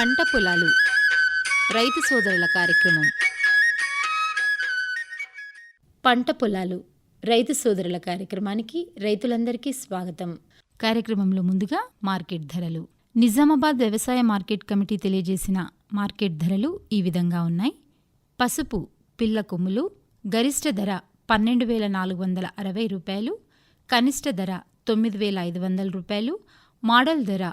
పంట పొలాలు. రైతు సోదరుల కార్యక్రమం. పంట పొలాలు రైతు సోదరుల కార్యక్రమానికి రైతులందరికీ స్వాగతం. కార్యక్రమంలో ముందుగా మార్కెట్ ధరలు. నిజామాబాద్ వ్యవసాయ మార్కెట్ కమిటీ తెలియజేసిన మార్కెట్ ధరలు ఈ విధంగా ఉన్నాయి. పసుపు పిల్ల కొమ్ములు గరిష్ట ధర పన్నెండు వేల నాలుగు వందల అరవై రూపాయలు కనిష్ట ధర తొమ్మిది వేల ఐదు వందల రూపాయలు మోడల్ ధర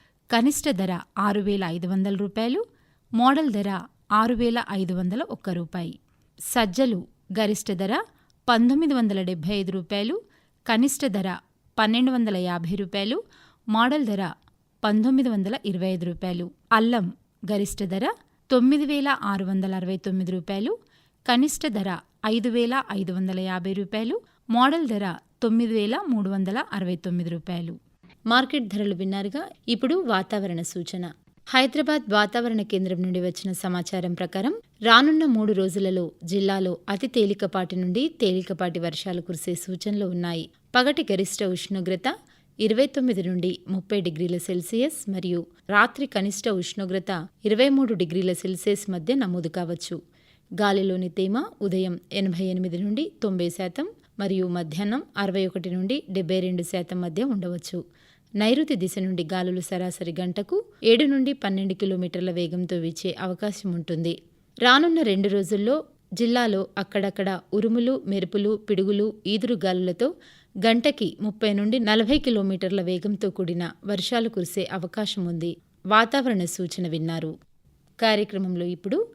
కనిష్ట ధర ఆరు వేల ఐదు వందల రూపాయలు మోడల్ ధర ఆరు వేల ఐదు వందల ఒక్క రూపాయి. సజ్జలు గరిష్ట ధర పంతొమ్మిది వందల డెబ్బై ఐదు రూపాయలు కనిష్ట ధర పన్నెండు వందల యాభై రూపాయలు మోడల్ ధర పంతొమ్మిది వందల ఇరవై ఐదు రూపాయలు. అల్లం గరిష్ట ధర తొమ్మిది వేల ఆరు వందల అరవై తొమ్మిది రూపాయలు కనిష్ట ధర ఐదు వేల ఐదు వందల యాభై రూపాయలు మోడల్ ధర తొమ్మిది వేల మూడు వందల అరవై తొమ్మిది రూపాయలు. మార్కెట్ ధరలు విన్నారుగా? ఇప్పుడు వాతావరణ సూచన. హైదరాబాద్ వాతావరణ కేంద్రం నుండి వచ్చిన సమాచారం ప్రకారం రానున్న మూడు రోజులలో జిల్లాలో అతి తేలికపాటి నుండి తేలికపాటి వర్షాలు కురిసే సూచనలు ఉన్నాయి. పగటి గరిష్ట ఉష్ణోగ్రత ఇరవై తొమ్మిది నుండి ముప్పై డిగ్రీల సెల్సియస్ మరియు రాత్రి కనిష్ట ఉష్ణోగ్రత ఇరవై మూడు డిగ్రీల సెల్సియస్ మధ్య నమోదు కావచ్చు. గాలిలోని తేమ ఉదయం ఎనభై ఎనిమిది నుండి తొంభై శాతం మరియు మధ్యాహ్నం అరవై ఒకటి నుండి డెబ్బై రెండు శాతం మధ్య ఉండవచ్చు. నైరుతి దిశ నుండి గాలులు సరాసరి గంటకు ఏడు నుండి పన్నెండు కిలోమీటర్ల వేగంతో వీచే అవకాశం ఉంటుంది. రానున్న రెండు రోజుల్లో జిల్లాలో అక్కడక్కడ ఉరుములు మెరుపులు పిడుగులు ఈదురు గాలులతో గంటకి ముప్పై నుండి నలభై కిలోమీటర్ల వేగంతో కూడిన వర్షాలు కురిసే అవకాశం ఉంది. వాతావరణ సూచన విన్నారు. కార్యక్రమంలో ఇప్పుడు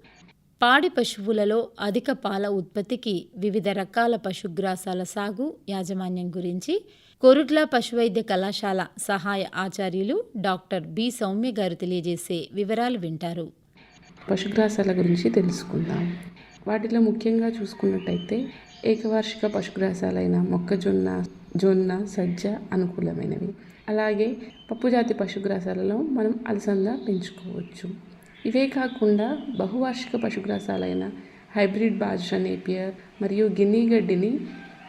పాడి పశువులలో అధిక పాల ఉత్పత్తికి వివిధ రకాల పశుగ్రాసాల సాగు యాజమాన్యం గురించి కొరుట్ల పశువైద్య కళాశాల సహాయ ఆచార్యులు డాక్టర్ బి సౌమ్య గారు తెలియజేసే వివరాలు వింటారు. పశుగ్రాసాల గురించి తెలుసుకుందాం. వాటిలో ముఖ్యంగా చూసుకున్నట్టయితే ఏకవార్షిక పశుగ్రాసాలైన మొక్కజొన్న జొన్న సజ్జ అనుకూలమైనవి. అలాగే పప్పుజాతి పశుగ్రాసాలలో మనం అలసంద పెంచుకోవచ్చు. ఇవే కాకుండా బహువార్షిక పశుగ్రాసాలైన హైబ్రిడ్ బాజ్రా నేపియర్ మరియు గిన్నీ గడ్డిని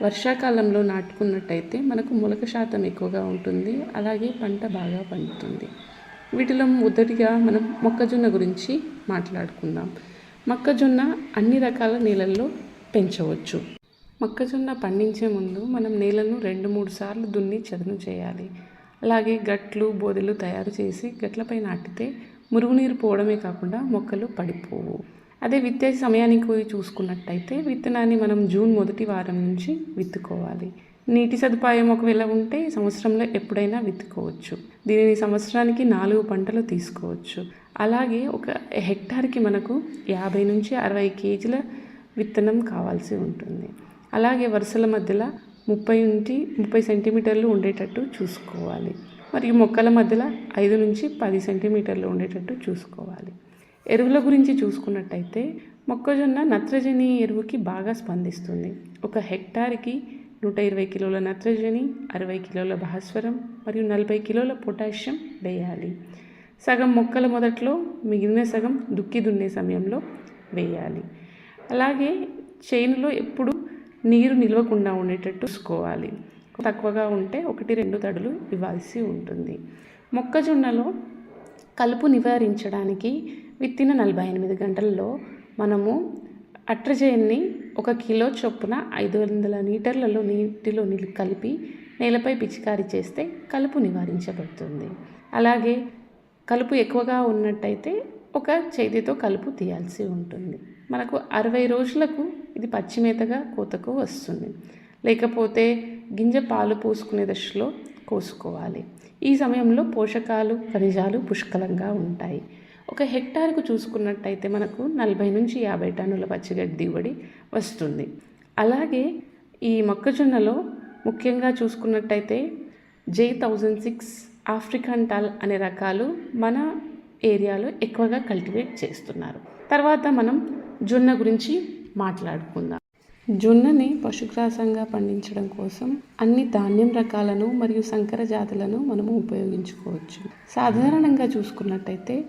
వర్షాకాలంలో నాటుకున్నట్టయితే మనకు మొలక శాతం ఎక్కువగా ఉంటుంది. అలాగే పంట బాగా పండుతుంది. వీటిలో మొదటిగా మనం మొక్కజొన్న గురించి మాట్లాడుకుందాం. మొక్కజొన్న అన్ని రకాల నేలల్లో పెంచవచ్చు. మొక్కజొన్న పండించే ముందు మనం నేలను రెండు మూడు సార్లు దున్ని చదును చేయాలి. అలాగే గట్లు బోదెలు తయారు చేసి గట్లపై నాటితే మురుగునీరు పోవడమే కాకుండా మొక్కలు పడిపోవు. అదే విత్తే సమయానికి చూసుకున్నట్టయితే విత్తనాన్ని మనం జూన్ మొదటి వారం నుంచి విత్తుకోవాలి. నీటి సదుపాయం ఒకవేళ ఉంటే సంవత్సరంలో ఎప్పుడైనా విత్తుకోవచ్చు. దీనిని సంవత్సరానికి నాలుగు పంటలు తీసుకోవచ్చు. అలాగే ఒక హెక్టార్కి మనకు యాభై నుంచి అరవై కేజీల విత్తనం కావాల్సి ఉంటుంది. అలాగే వరుసల మధ్యలో ముప్పై నుంచి ముప్పై సెంటీమీటర్లు ఉండేటట్టు చూసుకోవాలి. మరియు మొక్కల మధ్యలో ఐదు నుంచి పది సెంటీమీటర్లు ఉండేటట్టు చూసుకోవాలి. ఎరువుల గురించి చూసుకున్నట్టయితే మొక్కజొన్న నత్రజని ఎరువుకి బాగా స్పందిస్తుంది. ఒక హెక్టార్కి నూట ఇరవై కిలోల నత్రజని అరవై కిలోల భాస్వరం మరియు నలభై కిలోల పొటాషియం వేయాలి. సగం మొక్కల మొదట్లో మిగిలిన సగం దుక్కి దున్నే సమయంలో వేయాలి. అలాగే చేనులో ఎప్పుడు నీరు నిల్వకుండా ఉండేటట్టు చూసుకోవాలి. తక్కువగా ఉంటే ఒకటి రెండు తడులు ఇవ్వాల్సి ఉంటుంది. మొక్కజొన్నలో కలుపు నివారించడానికి విత్తిన నలభై ఎనిమిది గంటల్లో మనము అట్రజైన్ని ఒక కిలో చొప్పున ఐదు వందల లీటర్లలో నీటిలో నీళ్ళు కలిపి నేలపై పిచికారీ చేస్తే కలుపు నివారించబడుతుంది. అలాగే కలుపు ఎక్కువగా ఉన్నట్టయితే ఒక చేతితో కలుపు తీయాల్సి ఉంటుంది. మనకు అరవై రోజులకు ఇది పచ్చిమేతగా కోతకు వస్తుంది. లేకపోతే గింజ పాలు పోసుకునే దశలో కోసుకోవాలి. ఈ సమయంలో పోషకాలు ఖనిజాలు పుష్కలంగా ఉంటాయి. ఒక హెక్టార్కు చూసుకున్నట్టయితే మనకు నలభై నుంచి యాభై టన్నుల పచ్చిగడ్డి దిగుబడి వస్తుంది. అలాగే ఈ మొక్కజొన్నలో ముఖ్యంగా చూసుకున్నట్టయితే J thousand six African tall అనే రకాలు మన ఏరియాలో ఎక్కువగా కల్టివేట్ చేస్తున్నారు. తర్వాత మనం జొన్న గురించి మాట్లాడుకుందాం. జొన్నని పశుగ్రాసంగా పండించడం కోసం అన్ని ధాన్యం రకాలను మరియు సంకర జాతులను మనము ఉపయోగించుకోవచ్చు. సాధారణంగా చూసుకున్నట్టయితే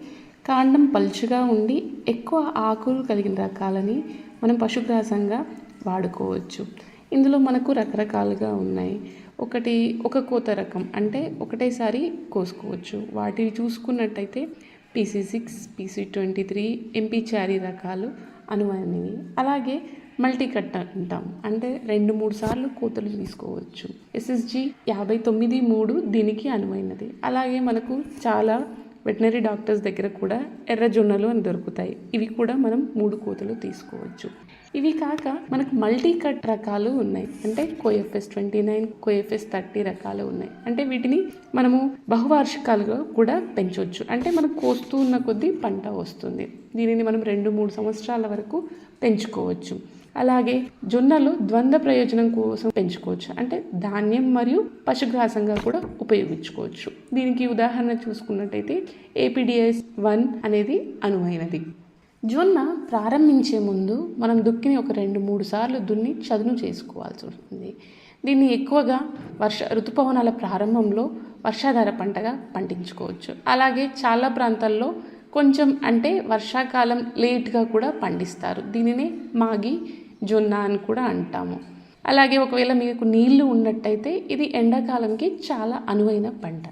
కాండం పలుచగా ఉండి ఎక్కువ ఆకులు కలిగిన రకాలని మనం పశుగ్రాసంగా వాడుకోవచ్చు. ఇందులో మనకు రకరకాలుగా ఉన్నాయి. ఒకటి ఒక కోత రకం అంటే ఒకటేసారి కోసుకోవచ్చు. వాటిని చూసుకున్నట్టయితే PC six PC twenty three MP Chari రకాలు అనువైనవి. అలాగే మల్టీ కట్ అంటాం. అంటే రెండు మూడు సార్లు కోతలు తీసుకోవచ్చు. ఎస్ఎస్జి యాభై తొమ్మిది మూడు దీనికి అనువైనది. అలాగే మనకు చాలా వెటనరీ డాక్టర్స్ దగ్గర కూడా ఎర్ర జొన్నలు అని దొరుకుతాయి. ఇవి కూడా మనం మూడు కోతలు తీసుకోవచ్చు. ఇవి కాక మనకు మల్టీ కట్ రకాలు ఉన్నాయి. అంటే COFS twenty nine COFS thirty రకాలు ఉన్నాయి. అంటే వీటిని మనము బహువార్షికాలుగా కూడా పెంచవచ్చు అంటే మనం కోస్తూ ఉన్న కొద్దీ పంట వస్తుంది. దీనిని మనం రెండు మూడు సంవత్సరాల వరకు పెంచుకోవచ్చు. అలాగే జొన్నలు ద్వంద్వ ప్రయోజనం కోసం పెంచుకోవచ్చు. అంటే ధాన్యం మరియు పశుగ్రాసంగా కూడా ఉపయోగించుకోవచ్చు. దీనికి ఉదాహరణ చూసుకున్నట్టయితే ఏపీడిఎస్ వన్ అనేది అనువైనది. జొన్న ప్రారంభించే ముందు మనం దుక్కిని ఒక రెండు మూడు సార్లు దున్ని చదును చేసుకోవాల్సి ఉంటుంది దీన్ని ఎక్కువగా వర్ష ఋతుపవనాల ప్రారంభంలో వర్షాధార పంటగా పండించుకోవచ్చు. అలాగే చాలా ప్రాంతాల్లో కొంచెం అంటే వర్షాకాలం లేట్గా కూడా పండిస్తారు. దీనినే మాగి జొన్న అని కూడా అంటాము. అలాగే ఒకవేళ మీకు నీళ్ళు ఉన్నట్టయితే ఇది ఎండాకాలంకి చాలా అనువైన పంట.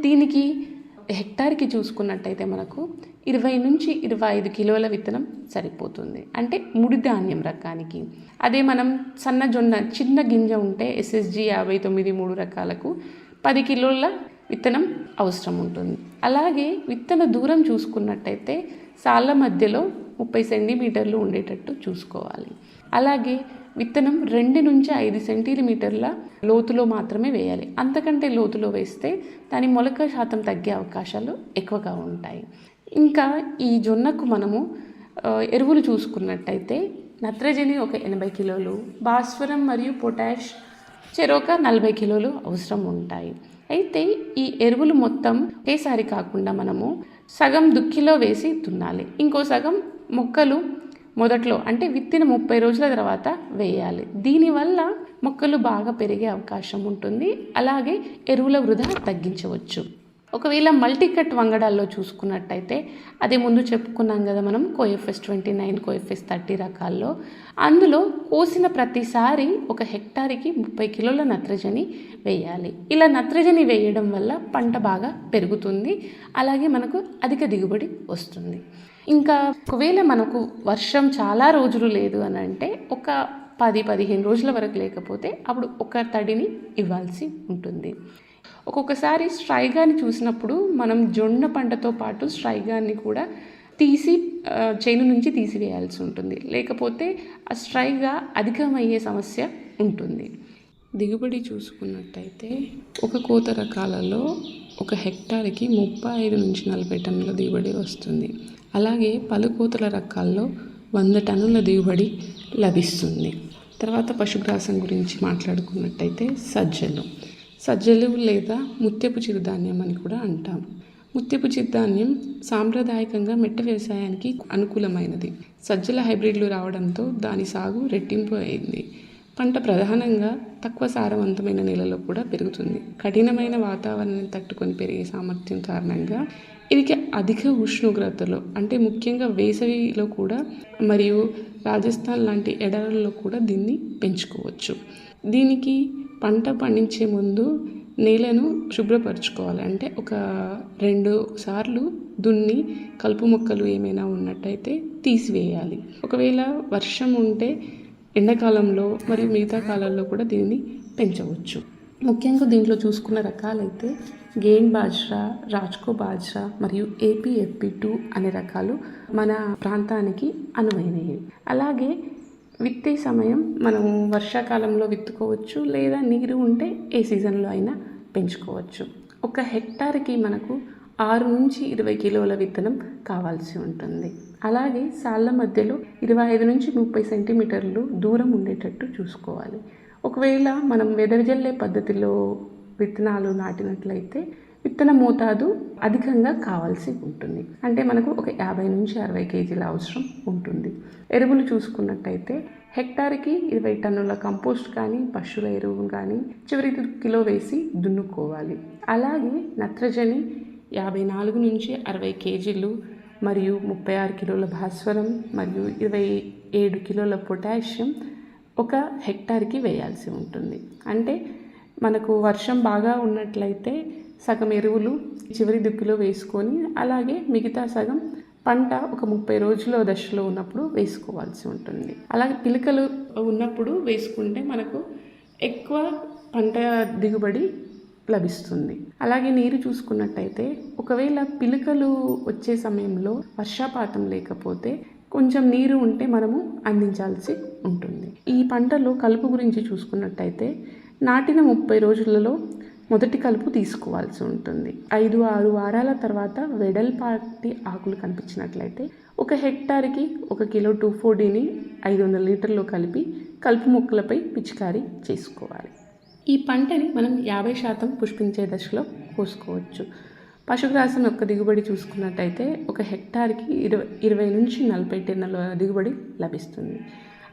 దీనికి హెక్టార్కి చూసుకున్నట్టయితే మనకు ఇరవై నుంచి ఇరవై ఐదు కిలోల విత్తనం సరిపోతుంది. అంటే ముడి ధాన్యం రకానికి. అదే మనం సన్న జొన్న చిన్న గింజ ఉంటే ఎస్ఎస్జి యాభై తొమ్మిది మూడు రకాలకు పది కిలోల విత్తనం అవసరం ఉంటుంది. అలాగే విత్తన దూరం చూసుకున్నట్టయితే సాళ్ళ మధ్యలో ముప్పై సెంటీమీటర్లు ఉండేటట్టు చూసుకోవాలి. అలాగే విత్తనం రెండు నుంచి ఐదు సెంటీమీటర్ల లోతులో మాత్రమే వేయాలి. అంతకంటే లోతులో వేస్తే దాని మొలక శాతం తగ్గే అవకాశాలు ఎక్కువగా ఉంటాయి. ఇంకా ఈ జొన్నకు మనము ఎరువులు చూసుకున్నట్టయితే నత్రజని ఒక ఎనభై కిలోలు భాస్వరం మరియు పొటాష్ చెరొక నలభై కిలోలు అవసరం ఉంటాయి. అయితే ఈ ఎరువులు మొత్తం ఒకేసారి కాకుండా మనము సగం దుక్కిలో వేసి దున్నాలి. ఇంకో సగం మొక్కలు మొదట్లో అంటే విత్తిన ముప్పై రోజుల తర్వాత వేయాలి. దీనివల్ల మొక్కలు బాగా పెరిగే అవకాశం ఉంటుంది. అలాగే ఎరువుల వృధా తగ్గించవచ్చు. ఒకవేళ మల్టీ కట్ వంగడాల్లో చూసుకున్నట్టయితే అదే ముందు చెప్పుకున్నాం కదా మనం COFS twenty nine COFS thirty రకాల్లో. అందులో కోసిన ప్రతిసారి ఒక హెక్టార్కి ముప్పై కిలోల నత్రజని వేయాలి. ఇలా నత్రజని వేయడం వల్ల పంట బాగా పెరుగుతుంది అలాగే మనకు అధిక దిగుబడి వస్తుంది. ఇంకా ఒకవేళ మనకు వర్షం చాలా రోజులు లేదు అని అంటే ఒక పది పదిహేను రోజుల వరకు లేకపోతే అప్పుడు ఒక తడిని ఇవ్వాల్సి ఉంటుంది. ఒక్కొక్కసారి స్ట్రైగాని చూసినప్పుడు మనం జొన్న పంటతో పాటు స్ట్రైగాన్ని కూడా తీసి చేను నుంచి తీసివేయాల్సి ఉంటుంది. లేకపోతే ఆ స్ట్రైగా అధికమయ్యే సమస్య ఉంటుంది. దిగుబడి చూసుకున్నట్టయితే ఒక కోత రకాలలో ఒక హెక్టార్కి ముప్పై ఐదు నుంచి నలభై టన్నుల దిగుబడి వస్తుంది. అలాగే పలు కోతల రకాల్లో వంద టన్నుల దిగుబడి లభిస్తుంది. తర్వాత పశుగ్రాసం గురించి మాట్లాడుకున్నట్టయితే సజ్జలు. సజ్జలు లేదా ముత్యపు చిరుధాన్యం అని కూడా అంటాం. ముత్యపు చిరుధాన్యం సాంప్రదాయకంగా మెట్ట వ్యవసాయానికి అనుకూలమైనది. సజ్జల హైబ్రిడ్లు రావడంతో దాని సాగు రెట్టింపు అయింది. పంట ప్రధానంగా తక్కువ సారవంతమైన నేలలో కూడా పెరుగుతుంది. కఠినమైన వాతావరణాన్ని తట్టుకొని పెరిగే సామర్థ్యం కారణంగా ఇది అధిక ఉష్ణోగ్రతలో అంటే ముఖ్యంగా వేసవిలో కూడా మరియు రాజస్థాన్ లాంటి ఎడారుల్లో కూడా దీన్ని పెంచుకోవచ్చు. దీనికి పంట పండించే ముందు నేలను శుభ్రపరచుకోవాలి. అంటే ఒక రెండు సార్లు దున్ని కలుపు మొక్కలు ఏమైనా ఉన్నట్టయితే తీసివేయాలి. ఒకవేళ వర్షం ఉంటే ఎండాకాలంలో మరియు మిగతా కాలంలో కూడా దీన్ని పెంచవచ్చు. ముఖ్యంగా దీంట్లో చూసుకున్న రకాలైతే గేన్ బాజ్రా రాజ్కో బాజ్రా మరియు ఏపీఎఫ్పి టూ అనే రకాలు మన ప్రాంతానికి అనువైనవి. అలాగే విత్తే సమయం మనం వర్షాకాలంలో విత్తుకోవచ్చు లేదా నీరు ఉంటే ఏ సీజన్లో అయినా పెంచుకోవచ్చు. ఒక హెక్టార్కి మనకు ఆరు నుంచి ఇరవై కిలోల విత్తనం కావాల్సి ఉంటుంది. అలాగే సాళ్ళ మధ్యలో ఇరవై ఐదు నుంచి ముప్పై సెంటీమీటర్లు దూరం ఉండేటట్టు చూసుకోవాలి. ఒకవేళ మనం వెదజల్లే పద్ధతిలో విత్తనాలు నాటినట్లయితే విత్తన మోతాదు అధికంగా కావాల్సి ఉంటుంది. అంటే మనకు ఒక యాభై నుంచి అరవై కేజీల అవసరం ఉంటుంది. ఎరువులు చూసుకున్నట్టయితే హెక్టార్కి ఇరవై టన్నుల కంపోస్ట్ కానీ పశువుల ఎరువు కానీ చివరికి కిలో వేసి దున్నుకోవాలి. అలాగే నత్రజని యాభై నాలుగు నుంచి అరవై కేజీలు మరియు ముప్పై ఆరు కిలోల భాస్వరం మరియు ఇరవై ఏడు కిలోల పొటాషియం ఒక హెక్టార్కి వేయాల్సి ఉంటుంది. అంటే మనకు వర్షం బాగా ఉన్నట్లయితే సగం ఎరువులు చివరి దిక్కులో వేసుకొని అలాగే మిగతా సగం పంట ఒక ముప్పై రోజుల దశలో ఉన్నప్పుడు వేసుకోవాల్సి ఉంటుంది. అలాగే పిలకలు ఉన్నప్పుడు వేసుకుంటే మనకు ఎక్కువ పంట దిగుబడి లభిస్తుంది. అలాగే నీరు చూసుకున్నట్టయితే ఒకవేళ పిలకలు వచ్చే సమయంలో వర్షపాతం లేకపోతే కొంచెం నీరు ఉంటే మనము అందించాల్సి ఉంటుంది. ఈ పంటలో కలుపు గురించి చూసుకున్నట్టయితే నాటిన ముప్పై రోజులలో మొదటి కలుపు తీసుకోవాల్సి ఉంటుంది. ఐదు ఆరు వారాల తర్వాత వెడల్పాటి ఆకులు కనిపించినట్లయితే ఒక హెక్టార్కి ఒక కిలో టూ ఫోర్డీని ఐదు వందల లీటర్లు కలిపి కలుపు మొక్కలపై పిచికారీ చేసుకోవాలి. ఈ పంటని మనం యాభై శాతం పుష్పించే దశలో కోసుకోవచ్చు. పశుగ్రాసం యొక్క దిగుబడి చూసుకున్నట్టయితే ఒక హెక్టార్కి ఇరవై ఇరవై నుంచి నలభై టన్నుల దిగుబడి లభిస్తుంది.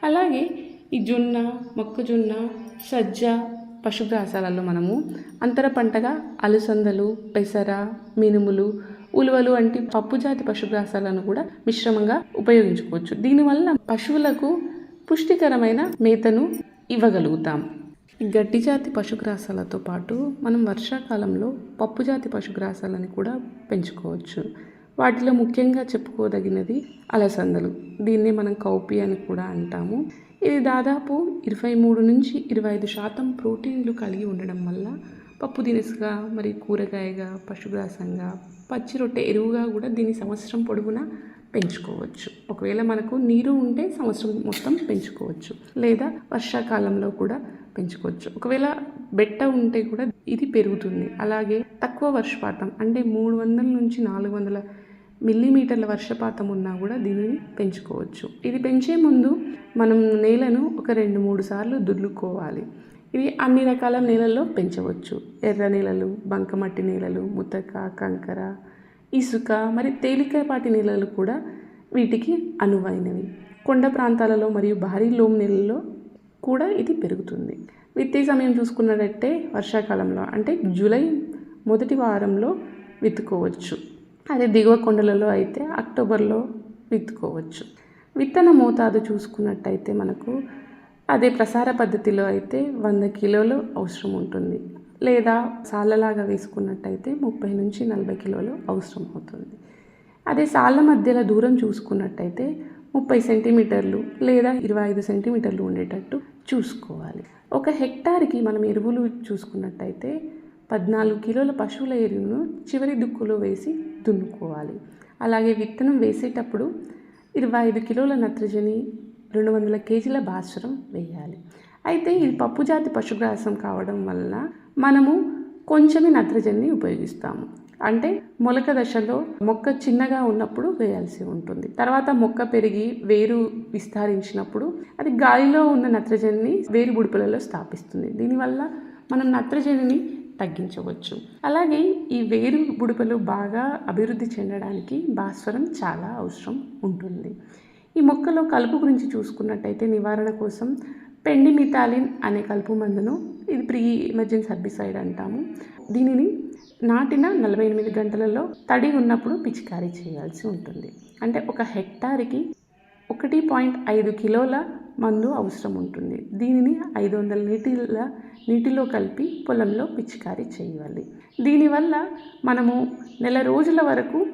అలాగే ఈ జొన్న మొక్కజొన్న సజ్జ పశుగ్రాసాలలో మనము అంతర పంటగా అలసందలు పెసర మినుములు ఉలువలు వంటి పప్పుజాతి పశుగ్రాసాలను కూడా మిశ్రమంగా ఉపయోగించుకోవచ్చు. దీనివల్ల పశువులకు పుష్టికరమైన మేతను ఇవ్వగలుగుతాం. గడ్డి జాతి పశుగ్రాసాలతో పాటు మనం వర్షాకాలంలో పప్పు జాతి పశుగ్రాసాలని కూడా పెంచుకోవచ్చు. వాటిలో ముఖ్యంగా చెప్పుకోదగినది అలసందలు. దీన్ని మనం కౌపి అని కూడా అంటాము. ఇది దాదాపు ఇరవై మూడు నుంచి ఇరవై ఐదు శాతం ప్రోటీన్లు కలిగి ఉండడం వల్ల పప్పు దినుసుగా మరి కూరగాయగా పశుగ్రాసంగా పచ్చి రొట్టె ఎరువుగా కూడా దీన్ని సంవత్సరం పొడవునా పెంచుకోవచ్చు. ఒకవేళ మనకు నీరు ఉంటే సంవత్సరం మొత్తం పెంచుకోవచ్చు. లేదా వర్షాకాలంలో కూడా పెంచుకోవచ్చు. ఒకవేళ బెట్ట ఉంటే కూడా ఇది పెరుగుతుంది. అలాగే తక్కువ వర్షపాతం అంటే మూడు వందల నుంచి నాలుగు వందల మిల్లీమీటర్ల వర్షపాతం ఉన్నా కూడా దీనిని పెంచుకోవచ్చు. ఇది పెంచే ముందు మనం నేలను ఒక రెండు మూడు సార్లు దుల్లుకోవాలి ఇది అన్ని రకాల నేలల్లో పెంచవచ్చు. ఎర్ర నేలలు బంకమట్టి నేలలు ముతక కంకర ఇసుక మరి తేలికపాటి నేలలు కూడా వీటికి అనువైనవి. కొండ ప్రాంతాలలో మరియు భారీ లోమ్ నేలల్లో కూడా ఇది పెరుగుతుంది. విత్తే సమయం చూసుకున్నట్టే వర్షాకాలంలో అంటే జూలై మొదటి వారంలో విత్తుకోవచ్చు. అదే దిగువ కొండలలో అయితే అక్టోబర్లో విత్తుకోవచ్చు. విత్తన మోతాదు చూసుకున్నట్టయితే మనకు అదే ప్రసార పద్ధతిలో అయితే వంద కిలోలు అవసరం ఉంటుంది. లేదా సాళ్ళలాగా వేసుకున్నట్టయితే ముప్పై నుంచి నలభై కిలోలు అవసరం అవుతుంది. అదే సాళ్ళ మధ్యలో దూరం చూసుకున్నట్టయితే ముప్పై సెంటీమీటర్లు లేదా ఇరవై ఐదు సెంటీమీటర్లు ఉండేటట్టు చూసుకోవాలి. ఒక హెక్టార్కి మనం ఎరువులు చూసుకున్నట్టయితే పద్నాలుగు కిలోల పశువుల ఎరువును చివరి దుక్కులో వేసి దున్నుకోవాలి. అలాగే విత్తనం వేసేటప్పుడు ఇరవై ఐదు కిలోల నత్రజని రెండు వందల కేజీల భాస్వరం వేయాలి. అయితే ఇది పప్పు జాతి పశుగ్రాసం కావడం వలన మనము కొంచెమే నత్రజనిని ఉపయోగిస్తాము. అంటే మొలక దశలో మొక్క చిన్నగా ఉన్నప్పుడు వేయాల్సి ఉంటుంది. తర్వాత మొక్క పెరిగి వేరు విస్తరించినప్పుడు అది గాలిలో ఉన్న నత్రజనిని వేరు బుడుపులలో స్థాపిస్తుంది. దీనివల్ల మనం నత్రజనిని తగ్గించవచ్చు. అలాగే ఈ వేరు బుడిపలు బాగా అభివృద్ధి చెందడానికి భాస్వరం చాలా అవసరం ఉంటుంది. ఈ మొక్కలో కలుపు గురించి చూసుకున్నట్టయితే నివారణ కోసం పెండిమిథాలిన్ అనే కలుపు మందును ఇది ప్రీ ఎమర్జెన్సీ హెర్బిసైడ్ అంటాము. దీనిని నాటిన నలభై ఎనిమిది గంటలలో తడి ఉన్నప్పుడు పిచికారీ చేయాల్సి ఉంటుంది. అంటే ఒక హెక్టార్కి ఒకటి పాయింట్ ఐదు కిలోల మందు అవసరం ఉంటుంది. దీనిని ఐదు వందల నీటిల నీటిలో కలిపి పొలంలో పిచికారీ చేయాలి. దీనివల్ల మనము నెల రోజుల వరకు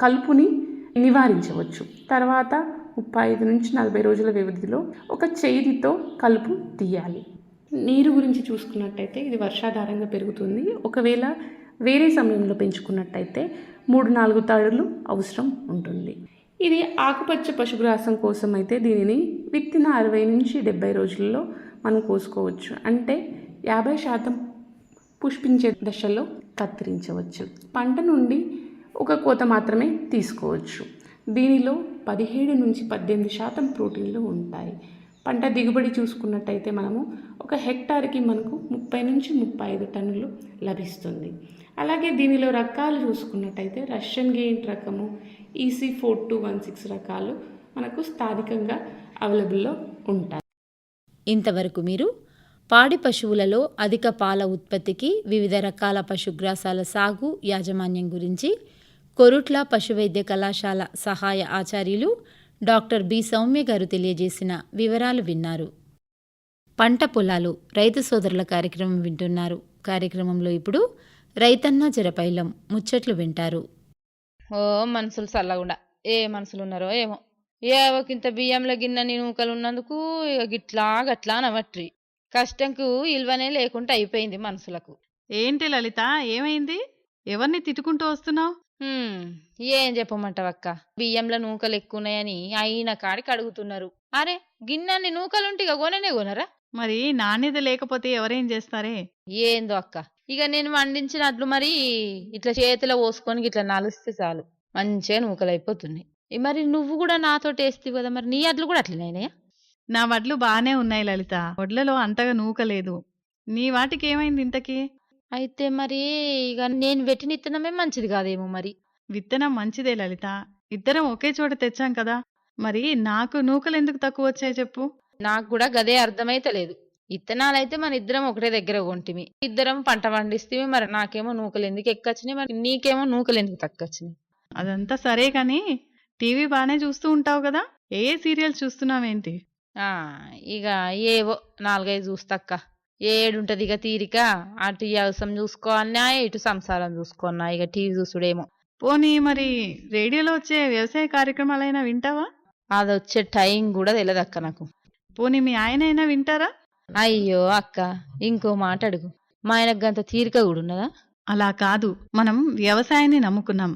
కలుపుని నివారించవచ్చు. తర్వాత ముప్పై ఐదు నుంచి నలభై రోజుల వ్యవధిలో ఒక చేతితో కలుపు తీయాలి. నీరు గురించి చూసుకున్నట్టయితే ఇది వర్షాధారంగా పెరుగుతుంది. ఒకవేళ వేరే సమయంలో పెంచుకున్నట్టయితే మూడు నాలుగు తడులు అవసరం ఉంటుంది. ఇది ఆకుపచ్చ పశుగ్రాసం కోసం అయితే దీనిని విత్తిన అరవై నుంచి డెబ్బై రోజుల్లో మనం కోసుకోవచ్చు. అంటే యాభై శాతం పుష్పించే దశలో కత్తిరించవచ్చు. పంట నుండి ఒక కోత మాత్రమే తీసుకోవచ్చు. దీనిలో పదిహేడు నుంచి పద్దెనిమిది శాతం ప్రోటీన్లు ఉంటాయి. పంట దిగుబడి చూసుకున్నట్టయితే మనము ఒక హెక్టార్కి మనకు ముప్పై నుంచి ముప్పై ఐదు టన్నులు లభిస్తుంది. అలాగే దీనిలో రకాలు చూసుకున్నట్టయితే రష్యన్ గెయింట్ రకము EC four two one six రకాలు మనకు స్థానికంగా అవైలబుల్లో ఉంటాయి. ఇంతవరకు మీరు పాడి పశువులలో అధిక పాల ఉత్పత్తికి వివిధ రకాల పశుగ్రాసాల సాగు యాజమాన్యం గురించి కొరుట్ల పశువైద్య కళాశాల సహాయ ఆచార్యులు డాక్టర్ బి సౌమ్య గారు తెలియజేసిన వివరాలు విన్నారు. పంట పొలాలు రైతు సోదరుల కార్యక్రమం వింటున్నారు. కార్యక్రమంలో ఇప్పుడు రైతన్న జరపైలం ముచ్చట్లు వింటారు. ఓ మనుషులు చల్లగుండా. ఏ మనుషులు ఉన్నారో ఏమో. ఏవోకింత బియ్యంలో గిన్నె నూకలు ఉన్నందుకు ఇక గిట్లా గట్లా నమట్రి కష్టంకు ఇల్వనే లేకుండా అయిపోయింది మనుషులకు. ఏంటి లలిత ఏమైంది? ఎవరిని తిట్టుకుంటూ వస్తున్నావు? ఏం చెప్పమంటావక్క? బియ్యంలో నూకలు ఎక్కున్నాయని అయిన కాడికి అడుగుతున్నారు. అరే గిన్నెన్ని నూకలుంటే ఇక కొననే కొనరా? మరి నాణ్యత లేకపోతే ఎవరేం చేస్తారే? ఏందో అక్క? ఇక నేను వండించినట్లు మరి ఇట్లా చేతిలో పోసుకొని ఇట్లా నలిస్తే చాలు. మంచిగా నూకలు అయిపోతున్నాయి మరి నువ్వు కూడా నాతో వేస్తావు కదా మరి. నీ అట్లు కూడా అట్లనేనాయా నా వడ్లు బానే ఉన్నాయి లలిత. వడ్లలో అంతగా నూకలేదు. నీ వాటికి ఏమైంది ఇంతకీ? అయితే మరి ఇక నేను పెట్టిన ఇత్తనమే మంచిది కాదేమో మరి. విత్తనం మంచిదే లలిత. ఇద్దరం ఒకే చోట తెచ్చాం కదా. మరి నాకు నూకలు ఎందుకు తక్కువ వచ్చాయి చెప్పు? నాకు కూడా గదే అర్థమైతలేదు. ఇత్తనాలైతే మన ఇద్దరం ఒకటే దగ్గర కొంటిమి. ఇద్దరం పంట పండిస్తే మరి నాకేమో నూకలు ఎందుకు ఎక్కచ్చినాయి మరి నీకేమో నూకలు ఎందుకు తక్కువచ్చినాయి అదంతా సరే కానీ టీవీ బానే చూస్తూ ఉంటావు కదా? ఏ సీరియల్స్ చూస్తున్నావేంటి? ఆ ఇక ఏవో నాలుగైదు చూస్తక్క. ఏడుంటది ఇక తీరిక అటు వ్యవసాయం చూసుకోవాలన్నా ఇటు సంసారం చూసుకోన్నా ఇక టీవీ చూసుడేమో. పోనీ మరి రేడియోలో వచ్చే వ్యవసాయ కార్యక్రమాలైనా వింటావా? అది వచ్చే టైం కూడా తెలియదక్క నాకు. పోనీ మీ ఆయన అయినా వింటారా? అయ్యో అక్క ఇంకో మాట అడుగు. మా ఆయనకు గంత తీరిక కూడా ఉన్నదా? అలా కాదు మనం వ్యవసాయాన్ని నమ్ముకున్నాం.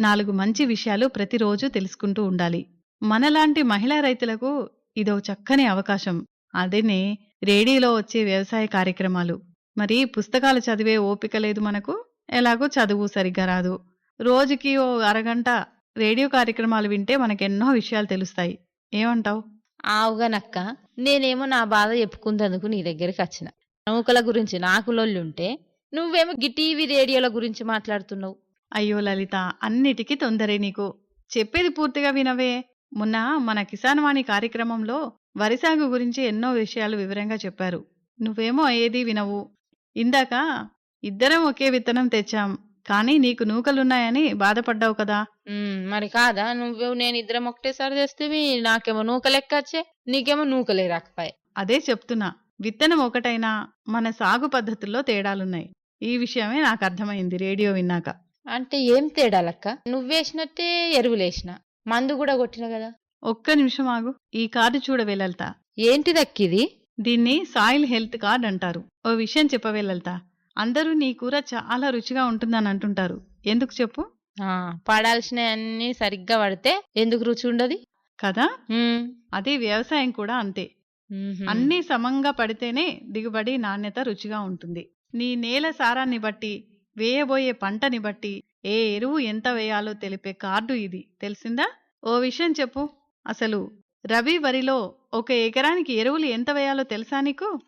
నాలుగు మంచి విషయాలు ప్రతిరోజు తెలుసుకుంటూ ఉండాలి. మనలాంటి మహిళా రైతులకు ఇదో చక్కని అవకాశం. అదేనే రేడియోలో వచ్చే వ్యవసాయ కార్యక్రమాలు. మరి పుస్తకాలు చదివే ఓపిక లేదు మనకు. ఎలాగో చదువు సరిగ్గా రాదు. రోజుకి ఓ అరగంట రేడియో కార్యక్రమాలు వింటే మనకెన్నో విషయాలు తెలుస్తాయి. ఏమంటావు? ఆవుగానక్క నేనేమో నా బాధ చెప్పుకుందందుకు నీ దగ్గరికి వచ్చిన. నౌకల గురించి నాకు లొల్లుంటే నువ్వేమో గిటీవీ రేడియోల గురించి మాట్లాడుతున్నావు. అయ్యో లలిత అన్నిటికీ తొందరే నీకు. చెప్పేది పూర్తిగా వినవే. మొన్న మన కిసాన్ వాణి కార్యక్రమంలో వరి సాగు గురించి ఎన్నో విషయాలు వివరంగా చెప్పారు. నువ్వేమో ఏది వినవు. ఇందాక ఇద్దరం ఒకే విత్తనం తెచ్చాం. కానీ నీకు నూకలున్నాయని బాధపడ్డావు కదా. మరి కాదా? నువ్వు నేను ఇద్దరం ఒకటేసారి తెస్తే నాకేమో నూకలు ఎక్కచ్చే నీకేమో నూకలే రాకపోయే. అదే చెప్తున్నా. విత్తనం ఒకటైనా మన సాగు పద్ధతుల్లో తేడాలున్నాయి. ఈ విషయమే నాకు అర్థమైంది రేడియో విన్నాక. అంటే ఏం తేడాలక్క? నువ్వేసినట్టే ఎరువులేసిన. మందు కూడా కొట్టిన కదా. ఒక్క నిమిషం ఆగు. ఈ కార్డు చూడవే లలిత ఏంటిదక్కిది దీన్ని సాయిల్ హెల్త్ కార్డ్ అంటారు. ఓ విషయం చెప్పవే లలిత అందరూ నీ కూర చాలా రుచిగా ఉంటుందని అంటుంటారు. ఎందుకు చెప్పు? పడాల్సిన అన్ని సరిగ్గా పడితే ఎందుకు రుచి ఉండదు? కదా? అదే వ్యవసాయం కూడా అంతే. అన్నీ సమంగా పడితేనే దిగుబడి నాణ్యత రుచిగా ఉంటుంది. నీ నేల సారాన్ని బట్టి వేయబోయే పంటని బట్టి ఏ ఎరువు ఎంత వేయాలో తెలిపే కార్డు ఇది. తెలిసిందా? ఓ విషయం చెప్పు. అసలు రబీ వరిలో ఒక ఎకరానికి ఎరువులు ఎంత వేయాలో తెలుసా నీకు?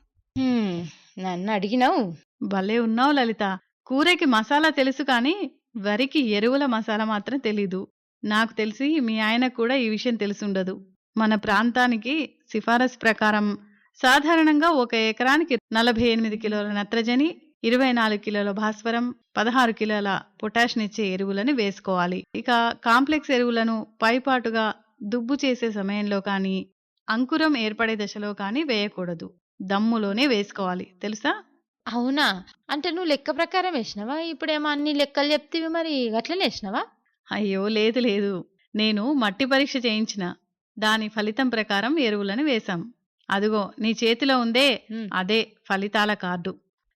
నన్ను అడిగినావు. భలే ఉన్నావు లలిత. కూరకి మసాలా తెలుసు కానీ వరికి ఎరువుల మసాలా మాత్రం తెలీదు. నాకు తెలిసి మీ ఆయన కూడా ఈ విషయం తెలుసుండదు. మన ప్రాంతానికి సిఫారసు ప్రకారం సాధారణంగా ఒక ఎకరానికి నలభై ఎనిమిది కిలోల నత్రజని ఇరవై నాలుగు కిలోల భాస్వరం పదహారు కిలోల పొటాష్నిచ్చే ఎరువులను వేసుకోవాలి. ఇక కాంప్లెక్స్ ఎరువులను పైపాటుగా దుబ్బు చేసే సమయంలో కానీ అంకురం ఏర్పడే దశలో కానీ వేయకూడదు. దమ్ములోనే వేసుకోవాలి. తెలుసా? అవునా? అంటే నువ్వు లెక్క ప్రకారం వేసినావా? ఇప్పుడేమో అన్ని లెక్కలు చెప్తివి మరి అట్లనే వేసినావా? అయ్యో లేదు లేదు. నేను మట్టి పరీక్ష చేయించిన. దాని ఫలితం ప్రకారం ఎరువులను వేశాం. అదిగో నీ చేతిలో ఉందే. అదే ఫలితాల కార్డు.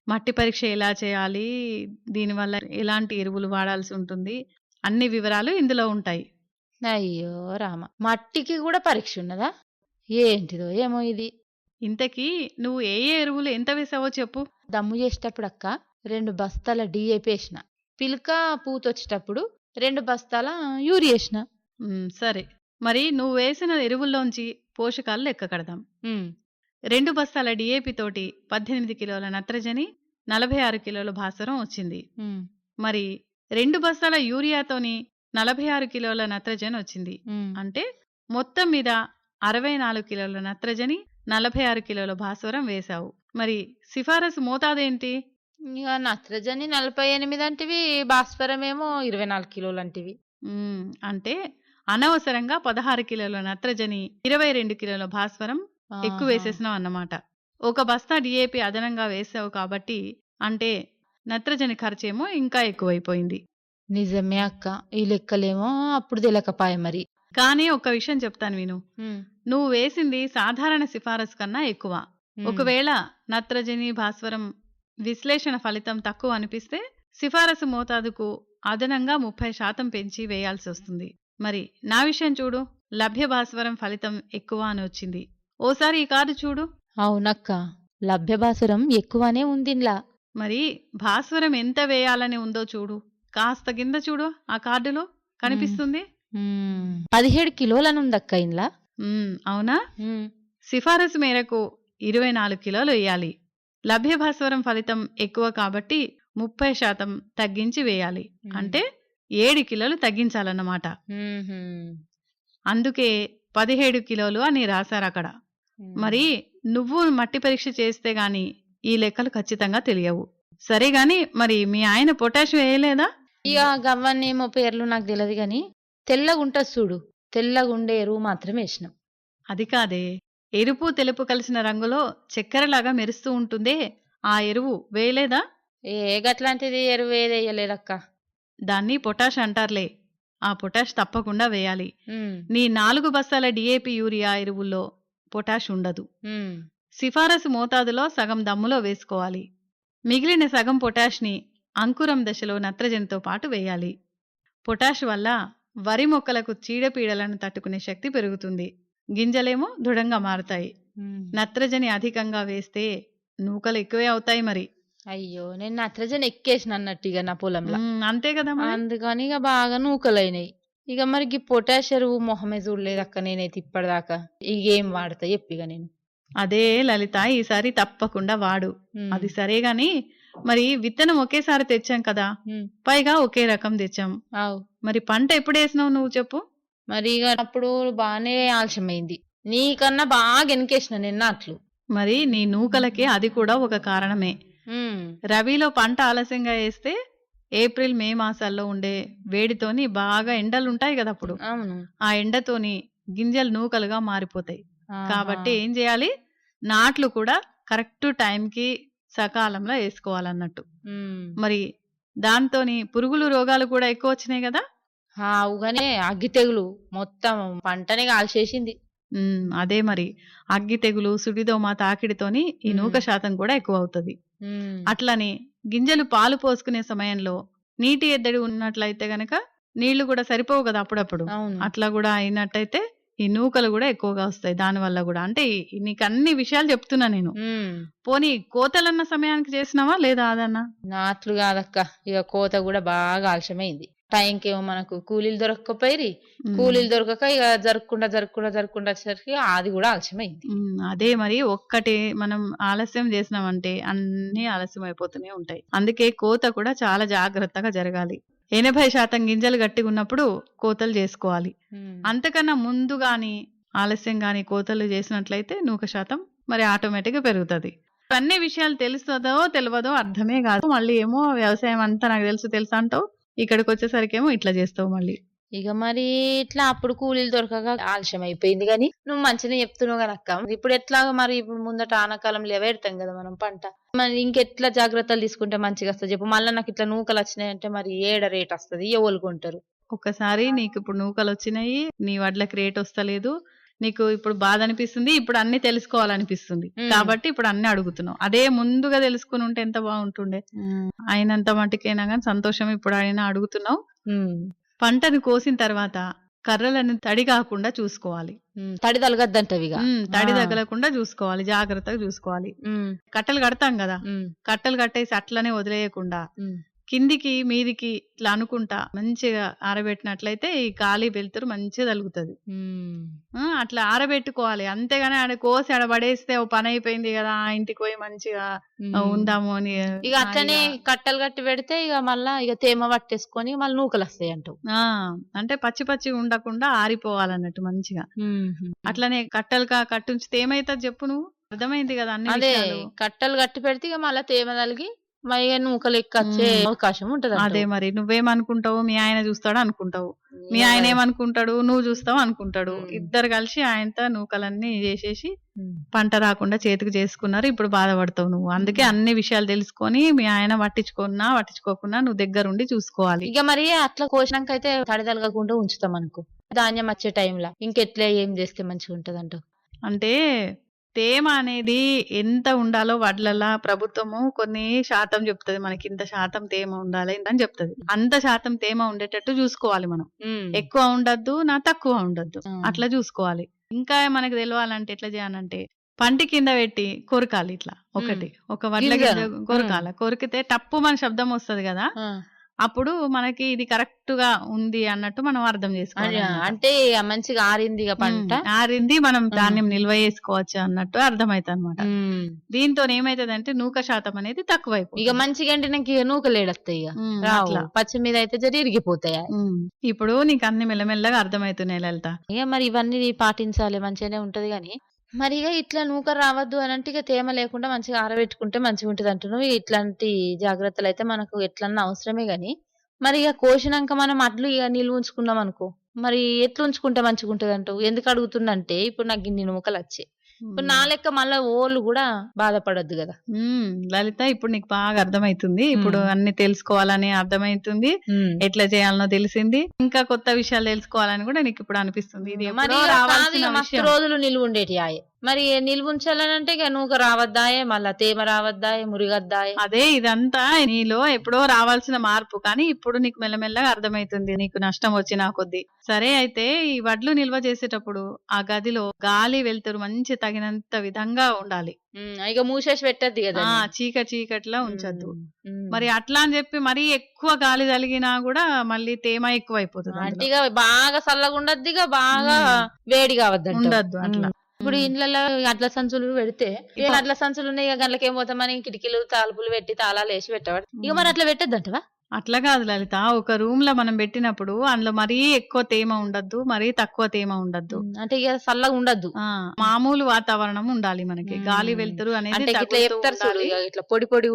మట్టి పరీక్ష ఎలా చేయాలి? దీనివల్ల ఎలాంటి ఎరువులు వాడాల్సి ఉంటుంది? అన్ని వివరాలు ఇందులో ఉంటాయి. అయ్యో రామ. మట్టికి కూడా పరీక్ష ఉన్నదా? ఏంటిదో ఏమో ఇది. ఇంతకీ నువ్వు ఏ ఏ ఎరువులు ఎంత వేసావో చెప్పు. దమ్ము చేసేటప్పుడు అక్క రెండు బస్తాల డిఏపి వేసిన. పిల్క పూత వచ్చేటప్పుడు రెండు బస్తాల యూరియా వేసిన. మ్, సరే. మరి నువ్వు వేసిన ఎరువుల్లోంచి పోషకాలు లెక్క కడదాం. రెండు బస్తాల డిఏపి తోటి పద్దెనిమిది కిలోల నత్రజని నలభై ఆరు కిలోల భాస్వరం వచ్చింది. మరి రెండు బస్తాల యూరియాతోని నలభై ఆరు కిలోల నత్రజని వచ్చింది. అంటే మొత్తం మీద అరవై నాలుగు కిలోల నత్రజని నలభై ఆరు కిలోల భాస్వరం వేశావు. మరి సిఫారసు మోతాదేంటి? ఇక నత్రజని నలభై ఎనిమిది అంటివి భాస్వరం ఏమో ఇరవై నాలుగు కిలోలు అంటివి మ్మ్, అంటే అనవసరంగా పదహారు కిలోల నత్రజని ఇరవై రెండు కిలోల భాస్వరం ఎక్కువ ఆహా. వేసేసినావు అన్నమాట. ఒక బస్తా డిఏపి అదనంగా వేసావు కాబట్టి అంటే నత్రజని ఖర్చేమో ఇంకా ఎక్కువైపోయింది. నిజమే అక్క. ఈ లెక్కలేమో అప్పుడు తెలియకపాయ మరి. కానీ ఒక విషయం చెప్తాను విను. నువ్వు వేసింది సాధారణ సిఫారసు కన్నా ఎక్కువ. ఒకవేళ నత్రజని భాస్వరం విశ్లేషణ ఫలితం తక్కువ అనిపిస్తే సిఫారసు మోతాదుకు అదనంగా ముప్పై శాతం పెంచి వేయాల్సి వస్తుంది. మరి నా విషయం చూడు లభ్య భాస్వరం ఫలితం ఎక్కువ అని వచ్చింది. ఓసారి ఈ కార్డు చూడు. అవునక్క లభ్య భాస్వరం ఎక్కువనే ఉందిలా మరి భాస్వరం ఎంత వేయాలని ఉందో చూడు. కాస్త కింద చూడు ఆ కార్డులో. కనిపిస్తుంది. పదిహేడు కిలోలని ఉందక్క ఇంట్లో మ్మ్, అవునా సిఫారసు మేరకు ఇరవై నాలుగు కిలోలు వేయాలి. లభ్య భాస్వరం ఫలితం ఎక్కువ కాబట్టి ముప్పై శాతం తగ్గించి వేయాలి. అంటే ఏడు కిలోలు తగ్గించాలన్నమాట. అందుకే పదిహేడు కిలోలు అని రాశారు అక్కడ. మరి నువ్వు మట్టి పరీక్ష చేస్తే గాని ఈ లెక్కలు ఖచ్చితంగా తెలియవు. సరే గాని మరి మీ ఆయన పొటాష్ వేయలేదా? ఇక గవ్వన్నేమో పేర్లు నాకు తెలియదు గాని తెల్లగుంటది చూడు. తెల్లగుండే ఎరువు మాత్రం వేసినాం. అది కాదే. ఎరుపు తెలుపు కలిసిన రంగులో చక్కెరలాగా మెరుస్తూ ఉంటుందే ఆ ఎరువు వేయలేదా? ఏ గట్లాంటిది ఎరువు ఏది వేయలేదక్క? దాన్ని పొటాష్ అంటారులే. ఆ పొటాష్ తప్పకుండా వేయాలి. నీ నాలుగు బస్తాల డిఏపి యూరియా ఎరువుల్లో పొటాష్ ఉండదు. సిఫారసు మోతాదులో సగం దమ్ములో వేసుకోవాలి. మిగిలిన సగం పొటాష్ని అంకురం దశలో నత్రజనితో పాటు వేయాలి. పొటాష్ వల్ల వరి మొక్కలకు చీడపీడలను తట్టుకునే శక్తి పెరుగుతుంది. గింజలేమో దృఢంగా మారతాయి. నత్రజని అధికంగా వేస్తే నూకలు ఎక్కువే అవుతాయి మరి. అయ్యో! నేను నత్రజని ఎక్కేసిన అన్నట్టు ఇక నా పొలంలో. అంతే కదా అందుకని ఇక బాగా నూకలైనాయి. ఇక మరి ఈ పొటాష్ ఎరువు మొహమే చూడలేదు అక్క నేనైతే ఇప్పటిదాకా. ఇక ఏం వాడతా చెప్పిగా నేను. అదే లలిత ఈసారి తప్పకుండా వాడు. అది సరే గాని మరి విత్తనం ఒకేసారి తెచ్చాం కదా. పైగా ఒకే రకం తెచ్చాం. మరి పంట ఎప్పుడు వేసినావు నువ్వు చెప్పు? మరి ఇక అప్పుడు బాగానే ఆలస్యమైంది. నీకన్నా బాగా వెనకేసిన నేను నాట్లు మరి నీ నూకలకి అది కూడా ఒక కారణమే. రబీలో పంట ఆలస్యంగా వేస్తే ఏప్రిల్ మే మాసాల్లో ఉండే వేడితోని బాగా ఎండలు ఉంటాయి కదా అప్పుడు. ఆ ఎండతోని గింజలు నూకలుగా మారిపోతాయి. కాబట్టి ఏం చేయాలి? నాట్లు కూడా కరెక్ట్ టైంకి సకాలంలో వేసుకోవాలన్నట్టు. మరి దాంతోని పురుగులు రోగాలు కూడా ఎక్కువ వచ్చినాయి కదా? ఆవుగానే అగ్గి తెగులు మొత్తం పంటనే కాల్చేసింది. ఉమ్, అదే మరి. అగ్గి తెగులు సుడిదోమ తాకిడితోని ఈ నూక మ్మ్. శాతం కూడా ఎక్కువ అవుతుంది ఉమ్. అట్లని గింజలు పాలు పోసుకునే సమయంలో నీటి ఎద్దడి ఉన్నట్లయితే గనక నీళ్ళు కూడా సరిపోవు కదా అప్పుడప్పుడు. అవును. అట్లా కూడా అయినట్టయితే ఈ నూకలు కూడా ఎక్కువగా వస్తాయి దాని వల్ల కూడా. అంటే ఈ- నీకు అన్ని విషయాలు చెప్తున్నా నేను. ఉమ్. పోనీ కోతలన్న సమయానికి చేసినావా లేదా అదన్నా? నాట్లు కాదక్క. ఇక కోత కూడా బాగా ఆలస్యమైంది టైంకి ఏమో మనకు కూలీలు దొరకకపోయి. కూలీలు దొరకక ఇక జరుపుకుంటా జరుపుకుంటా జరుపుకుంటా వచ్చేసరికి అది కూడా ఆలస్యమైంది. అదే మరి ఒక్కటి మనం ఆలస్యం చేసినామంటే అన్ని ఆలస్యం అయిపోతూనే ఉంటాయి. అందుకే కోత కూడా చాలా జాగ్రత్తగా జరగాలి. ఎనభై శాతం గింజలు గట్టిగా ఉన్నప్పుడు కోతలు చేసుకోవాలి. అంతకన్నా ముందు గాని ఆలస్యం గాని కోతలు చేసినట్లయితే నూక శాతం మరి ఆటోమేటిక్గా పెరుగుతుంది. అన్ని విషయాలు తెలుస్తుందో తెలియదో అర్థమే కాదు. మళ్ళీ ఏమో వ్యవసాయం అంతా నాకు తెలుసు తెలుసా అంటావు? ఇక్కడికి వచ్చేసరికి ఏమో ఇట్లా చేస్తావు మళ్ళీ. ఇక మరి ఇట్లా అప్పుడు కూలీలు దొరకక ఆలస్యం అయిపోయింది కానీ నువ్వు మంచిగా చెప్తున్నావు కదా అక్క. ఇప్పుడు ఎట్లాగో మరి ఇప్పుడు ముందట ఆనకాలంలో పెడతాం కదా మనం పంట. మరి ఇంకెట్లా జాగ్రత్తలు తీసుకుంటే మంచిగా వస్తుంది చెప్పు. మళ్ళీ నాకు ఇట్లా నూకలు వచ్చినాయంటే మరి ఏడ రేట్ వస్తుంది? ఎవరు కొంటారు? ఒక్కసారి నీకు ఇప్పుడు నూకలు వచ్చినాయి నీ వడ్లకి రేట్ వస్తలేదు. నీకు ఇప్పుడు బాధ అనిపిస్తుంది ఇప్పుడు అన్ని తెలుసుకోవాలనిపిస్తుంది. కాబట్టి ఇప్పుడు అన్ని అడుగుతున్నావు అదే ముందుగా తెలుసుకుని ఉంటే ఎంత బాగుంటుండే అయినంత మటుకైనా కానీ సంతోషం ఇప్పుడు అయినా అడుగుతున్నావు. పంటను కోసిన తర్వాత కర్రలను తడి కాకుండా చూసుకోవాలి. తడి తలగద్దంటవి తడి. తగలకుండా చూసుకోవాలి జాగ్రత్తగా చూసుకోవాలి. కట్టెలు కడతాం కదా. కట్టెలు కట్టేసి అట్లనే వదిలేయకుండా. కిందికి మీదికి ఇట్లా అనుకుంటా మంచిగా ఆరబెట్టినట్లయితే ఈ గాలి వెలుతురు మంచిగా తగులుతుంది అట్లా ఆరబెట్టుకోవాలి. అంతేగాని ఆడ కోసి ఆడ పడేస్తే ఓ పని అయిపోయింది కదా ఆ ఇంటికి పోయి మంచిగా ఉందాము అని ఇక అట్లనే కట్టలు కట్టి పెడితే ఇక మళ్ళా ఇక తేమ పట్టేసుకొని మళ్ళీ నూకలు వస్తాయి అంటావు. ఆ అంటే పచ్చి పచ్చి ఉండకుండా ఆరిపోవాలన్నట్టు మంచిగా. అట్లనే కట్టలుగా కట్టుంచితే ఏమైతుంది చెప్పు నువ్వు? అర్థమైంది కదా అన్ని. కట్టలు కట్టి పెడితే ఇక మళ్ళా తేమ తలిగి మరి నూకలు ఎక్క వచ్చే మ్మ్. అవకాశం ఉంటది అదే మరి నువ్వేమనుకుంటావు? మీ ఆయన చూస్తాడు అనుకుంటావు. మీ ఆయన ఏమనుకుంటాడు? నువ్వు చూస్తావు అనుకుంటాడు. ఇద్దరు కలిసి ఆయనతో నూకలన్నీ చేసేసి పంట రాకుండా చేతికి చేసుకున్నారు. ఇప్పుడు బాధపడతావు నువ్వు. అందుకే అన్ని విషయాలు తెలుసుకొని మీ ఆయన పట్టించుకున్నా పట్టించుకోకున్నా నువ్వు దగ్గరుండి చూసుకోవాలి. ఇక మరి అట్లా కోసినాక అయితే తడి తలగకుండా ఉంచుతాం అనుకో. ధాన్యం వచ్చే టైంలో. ఇంకెట్లా ఏం చేస్తే మంచిగా ఉంటది అంటావు అంటే తేమ అనేది ఎంత ఉండాలో వడ్లలా ప్రభుత్వము కొన్ని శాతం చెప్తది. మనకి ఇంత శాతం తేమ ఉండాలి అని చెప్తది. అంత శాతం తేమ ఉండేటట్టు చూసుకోవాలి మనం. ఎక్కువ ఉండద్దు నా తక్కువ ఉండద్దు. అట్లా చూసుకోవాలి. ఇంకా మనకు తెలవాలంటే ఎట్లా చేయాలంటే పంటి కింద పెట్టి కొరకాలి ఇట్లా. ఒకటి. ఒక వడ్ల. గింజ. కొరకాలి. కొరికితే టప్పు మన శబ్దం వస్తది కదా. అప్పుడు మనకి ఇది కరెక్ట్గా ఉంది అన్నట్టు మనం అర్థం చేసుకోవాలి. అంటే మంచిగా ఆరింది పంట ఆరింది మనం. ధాన్యం నిల్వ చేసుకోవచ్చు అన్నట్టు అర్థమైతే అనమాట. దీంతో ఏమైతదంటే నూక శాతం అనేది తక్కువైపోతుంది ఇక మంచిగా ఇక నూకలేడస్తాయి ఇక అట్లా. పచ్చి మీద అయితే జరి ఇరిగిపోతాయి ఇప్పుడు నీకు అన్ని మెల్లమెల్లగా అర్థమవుతున్నాయి లలిత ఇక మరి ఇవన్నీ పాటించాలి మంచిగానే ఉంటది కానీ మరి ఇక ఇట్లా నూక రావద్దు అని అంటే ఇక తేమ లేకుండా మంచిగా ఆరబెట్టుకుంటే మంచిగా ఉంటుంది అంటున్నావు ఇట్లాంటి జాగ్రత్తలు అయితే మనకు ఎట్లన్నా అవసరమే గాని. మరి ఇక కోసినాక మనం అడ్లు ఇక నిల్వ ఉంచుకున్నాం అనుకో మరి ఎట్లా ఉంచుకుంటే మంచిగా ఉంటుంది అంటావు ఎందుకు అడుగుతున్నంటే ఇప్పుడు నాకు గిన్ని నూకలు వచ్చాయి ఇప్పుడు నా లెక్క మళ్ళీ ఓళ్ళు కూడా బాధపడొద్దు కదా. లలిత ఇప్పుడు నీకు బాగా అర్థమైతుంది. ఇప్పుడు. అన్ని తెలుసుకోవాలని అర్థమైతుంది. ఎట్లా చేయాలనో తెలిసింది. ఇంకా కొత్త విషయాలు తెలుసుకోవాలని కూడా నీకు ఇప్పుడు అనిపిస్తుంది. ఇది మస్తు రోజులు నిలువ ఉండేటి ఆయే. మరి నిల్వ ఉంచాలనంటే ఇక నూక రావద్దాయే మళ్ళా తేమ రావద్దాయే మురిగద్దాయే. అదే ఇదంతా నీలో ఎప్పుడో రావాల్సిన మార్పు. కానీ ఇప్పుడు నీకు మెల్లమెల్లగా అర్థమైతుంది నీకు నష్టం వచ్చిన కొద్దీ. సరే అయితే ఈ వడ్లు నిల్వ చేసేటప్పుడు ఆ గదిలో గాలి వెళ్తురు మంచి తగినంత విధంగా ఉండాలి. ఇక మూసేసి పెట్టద్దు కదా చీక చీకట్లా ఉంచద్దు. మరి అట్లా అని చెప్పి మరీ ఎక్కువ గాలి తగిలినా కూడా మళ్ళీ తేమ ఎక్కువ అయిపోతుంది అంటే అందులో. ఇక బాగా చల్లగా ఉండద్దు ఇక బాగా. వేడి కావద్దు ఉండద్దు అట్లా. ఇప్పుడు. ఇండ్లలో అట్ల సంచులు పెడితే ఏ అట్ల సంచులు ఉన్నాయి ఇక గంటలకి ఏం పోతామని కిటికీలు తాలుపులు పెట్టి తాళాలు వేసి పెట్టవాడు. ఇక మరి అట్లా పెట్టద్దంటవా? అట్లా కాదు లలిత. ఒక రూమ్లో మనం పెట్టినప్పుడు అందులో మరీ ఎక్కువ తేమ ఉండద్దు మరీ తక్కువ తేమ ఉండద్దు. అంటే ఇక చల్లగా ఉండద్దు. మామూలు వాతావరణం ఉండాలి మనకి. గాలి వెలుతురు అనేది ఇట్లా పొడి పొడి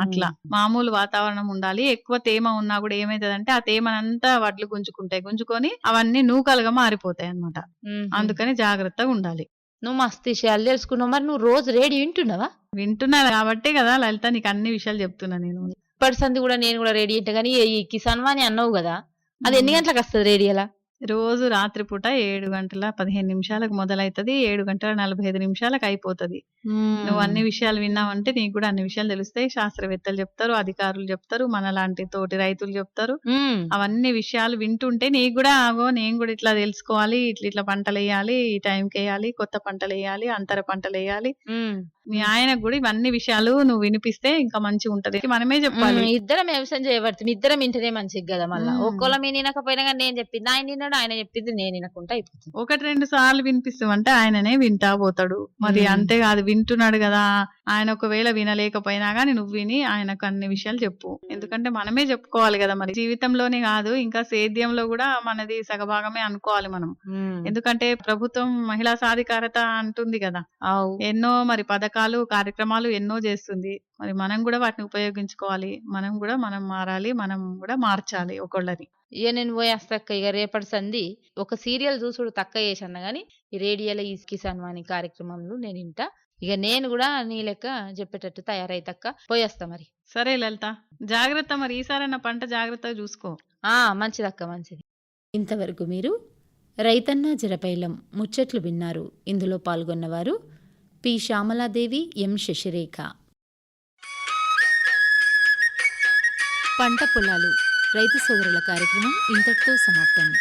అట్లా. మామూలు వాతావరణం ఉండాలి. ఎక్కువ తేమ ఉన్నా కూడా ఏమైతదంటే ఆ తేమనంతా వడ్లు గుంజుకుంటాయి. గుంజుకొని అవన్నీ నూకలుగా మారిపోతాయి అన్నమాట. ఉమ్. అందుకని జాగ్రత్తగా ఉండాలి. నువ్వు మస్తు విషయాలు తెలుసుకున్నావు. మరి నువ్వు రోజు రేడియో వింటున్నావా? వింటున్నా కాబట్టే కదా లలిత నీకు అన్ని విషయాలు చెప్తున్నా నేను. సంది కూడా నేను కూడా రెడీ అంటే కానీ ఈ కిసాన్ వాణి అన్నావు కదా అది ఎన్ని గంటలకు వస్తుంది రేడియోలా రోజు రాత్రిపూట ఏడు గంటల పదిహేను నిమిషాలకు మొదలైతది ఏడు గంటల నలభై ఐదు నిమిషాలకు అయిపోతది. నువ్వు అన్ని విషయాలు విన్నావంటే నీకు కూడా అన్ని విషయాలు తెలుస్తాయి. శాస్త్రవేత్తలు చెప్తారు అధికారులు చెప్తారు మనలాంటి తోటి రైతులు చెప్తారు. అవన్నీ విషయాలు వింటుంటే నీకు కూడా ఆగో నేను కూడా ఇట్లా తెలుసుకోవాలి ఇట్లా ఇట్లా పంటలు వేయాలి ఈ టైంకి వేయాలి కొత్త పంటలు వేయాలి అంతర పంటలు వేయాలి. మీ ఆయనకు కూడా ఇవన్నీ విషయాలు నువ్వు వినిపిస్తే ఇంకా మంచిగా ఉంటది మనమే చెప్పాలి. ఇద్దరం వ్యవసాయం చేయబడుతుంది ఇద్దరం ఇంటనే మంచిది కదా మళ్ళా. ఒక్కోళ్ళ మీ వినకపోయినా కానీ నేను చెప్పింది ఆయన విన్నాడు ఆయన చెప్పింది నేను వినకుండా అయిపోతుంది. ఒకటి రెండు సార్లు వినిపిస్తామంటే ఆయననే వింటా పోతాడు. మరి. అంతేకాదు వింటున్నాడు కదా ఆయన ఒకవేళ వినలేకపోయినా గానీ నువ్వు విని ఆయనకు అన్ని విషయాలు చెప్పు. ఎందుకంటే మనమే చెప్పుకోవాలి కదా మరి. జీవితంలోనే కాదు ఇంకా సేద్యంలో కూడా మనది సగభాగమే అనుకోవాలి మనం. ఎందుకంటే ప్రభుత్వం మహిళా సాధికారత అంటుంది కదా. ఎన్నో మరి పథకాలు కార్యక్రమాలు ఎన్నో చేస్తుంది. మరి మనం కూడా వాటిని ఉపయోగించుకోవాలి. మనం కూడా మనం మారాలి. మనం కూడా మార్చాలి ఒకళ్ళని. ఇక నేను పోయేస్తాక ఇక రేపటి సంధి ఒక సీరియల్ చూసుడు తక్క చేసన్న గానీ ఈ రేడియోలో ఈ కిసాన్ వాణి కార్యక్రమంలో నేను ఇంటా. ఇక నేను కూడా నీ లెక్క చెప్పేటట్టు తయారైతక్క పోయేస్తా మరి. సరే లలిత. జాగ్రత్త మరి. ఈసారైనా పంట జాగ్రత్తగా చూసుకో. ఆ మంచిదక్క మంచిది. ఇంతవరకు మీరు రైతన్న జరపైలం ముచ్చట్లు విన్నారు. ఇందులో పాల్గొన్నవారు పి. శ్యామలాదేవి ఎం. శశిరేఖ. పంట పొలాలు రైతు సోదరుల కార్యక్రమం ఇంతటితో సమాప్తం.